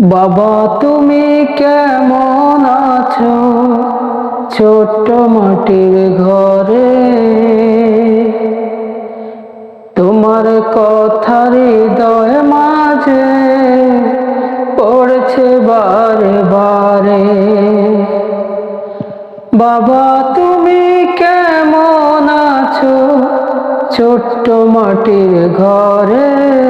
বাবা, তুমি কেমন আছো? ছোট্ট মাটির ঘরে। তোমার কথা হৃদয় মাঝে পড়ছে বারে বারে। বাবা, তুমি কেমন আছো? ছোট্ট মাটির ঘরে।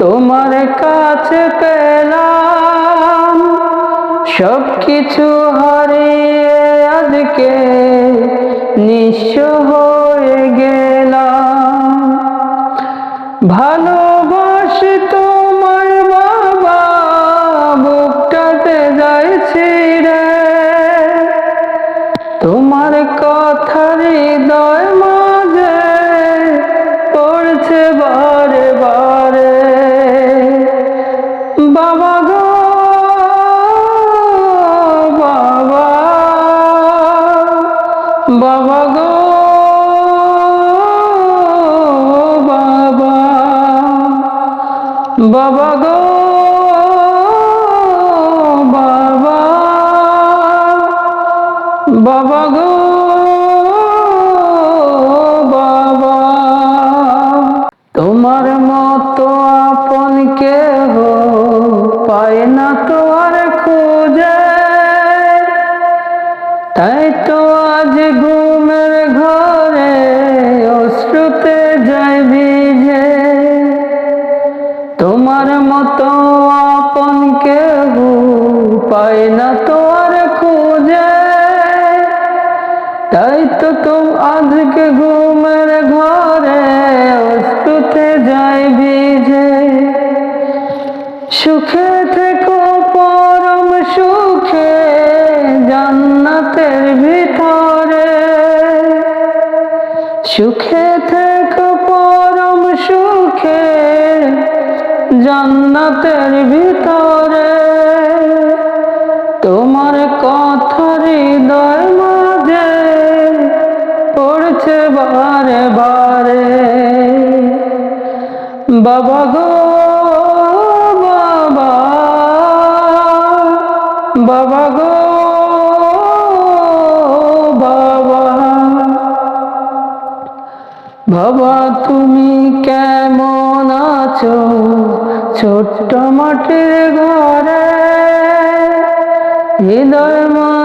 তোমার কাছে পেলাম সব কিছু হারিয়ে আজকে নিঃস্ব হয়ে গেলাম। ভালোবাসি তোমার বাবা গো, বাবা। বাবা গো, বাবা। তোমার মতো আপন কেহ পায় না তো আর খুঁজে। তাই তো আজ ঘুমের ঘরে অশ্রুতে যাই পায় না তো আর খুঁজে। তাই তো তুম আজকে ঘুমের ঘরে অশ্রুতে যাই ভিজে। সুখে থেকো পরম সুখে জান্নাতের ভিতরে। সুখে থেকো পরম সুখে জান্নাতের ভিতরে। বাবা গো, বাবা। বাবা গো, বাবা। বাবা, তুমি কেমন আছো? ছোট্ট মাটির ঘরে, হৃদয় মা